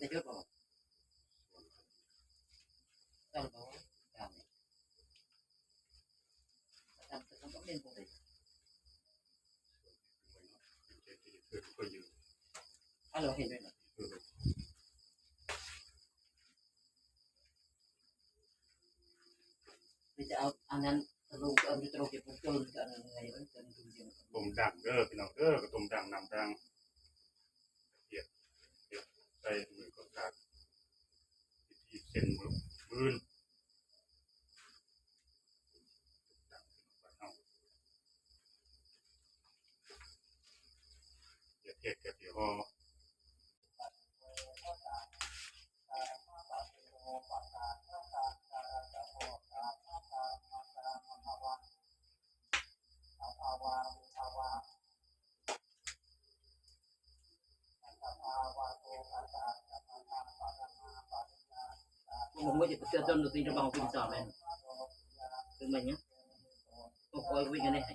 người ta chốt rồi đó là báo cao này làm tự không bấm lên cùng đấy alo hiện lên rồi bây anh anh luôn ông đi trâu kịp một cơn cho nên ngày vẫn cần dùng tiền cùng đảng cơ cái nào cơ cái cùng đảng nằm đang ผมก็จะเชื่อต้นดนตรีระบองคุณสอนเลยคือมันเนี้ยโอ้ยวิ่งกันได้ไง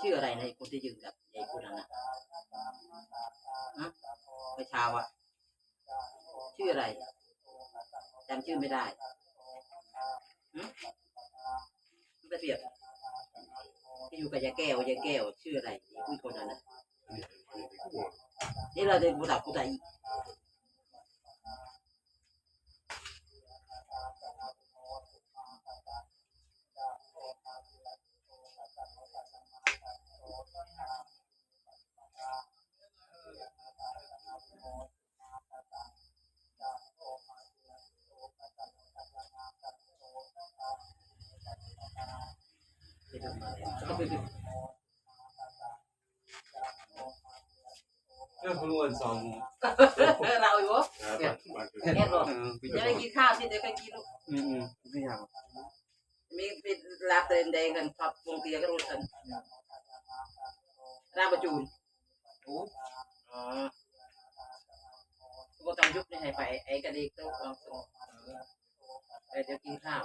ชื่ออะไรนะคนที่ยืนกับยายคนนั้นนะฮะไปชาวอะชื่ออะไรจำชื่อไม่ได้หืมไม่เปรียบที่อยู่กับยายแก้วยายแก้ว ชื่ออะไรยายคนนั้นนะนี่เราจะบูดับกูใจอีก ไปทำมาแล้วก็ไป เรื่องขบวนสองเราอยู่นะบ้านคือแค่รอเออไปจะได้กินข้าวที่เดี๋ยวก็กินลูกอืมอืมไม่อยากมีเป็นลาบเดินแดงกันพับวงเตียก็รู้กันราบประจูนโอ้อ๋อก็ต้องยุบในให้ไปไอ้กระดิกต้องเอาส่งเออเดี๋ยวกินข้าว